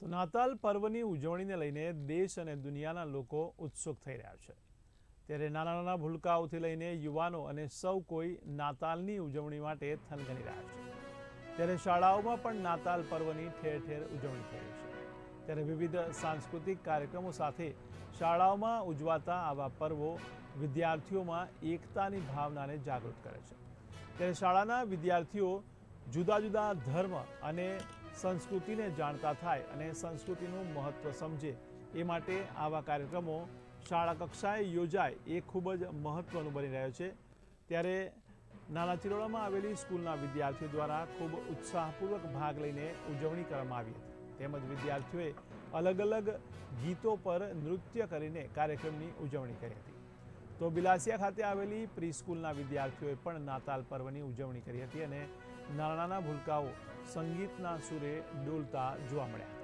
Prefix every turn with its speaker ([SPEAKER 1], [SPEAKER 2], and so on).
[SPEAKER 1] તો નાતાલ પર્વની ઉજવણીને લઈને દેશ અને દુનિયાના લોકો ઉત્સુક થઈ રહ્યા છે. ત્યારે નાના નાના ભૂલકાઓથી લઈને યુવાનો અને સૌ કોઈ નાતાલની ઉજવણી માટે થનગની રહ્યા છે. ત્યારે શાળાઓમાં પણ નાતાલ પર્વની ઠેર ઠેર ઉજવણી થઈ રહી છે. ત્યારે વિવિધ સાંસ્કૃતિક કાર્યક્રમો સાથે શાળાઓમાં ઉજવાતા આવા પર્વો વિદ્યાર્થીઓમાં એકતાની ભાવનાને જાગૃત કરે છે. ત્યારે શાળાના વિદ્યાર્થીઓ જુદા જુદા ધર્મ અને સંસ્કૃતિને જાણતા થાય અને સંસ્કૃતિનું મહત્ત્વ સમજે. એ માટે આવા કાર્યક્રમો શાળા કક્ષાએ યોજાય એ ખૂબ જ મહત્ત્વનું બની રહ્યો છે. ત્યારે નાના ચિરોડામાં આવેલી સ્કૂલના વિદ્યાર્થીઓ દ્વારા ખૂબ ઉત્સાહપૂર્વક ભાગ લઈને ઉજવણી કરવામાં આવી હતી. તેમજ વિદ્યાર્થીઓએ અલગ અલગ ગીતો પર નૃત્ય કરીને કાર્યક્રમની ઉજવણી કરી હતી. તો બિલાસિયા ખાતે આવેલી પ્રીસ્કૂલના વિદ્યાર્થીઓએ પણ નાતાલ પર્વની ઉજવણી કરી હતી અને નાના નાના ભૂલકાઓ સંગીતના સુરે ડોલતા જોવા મળ્યા.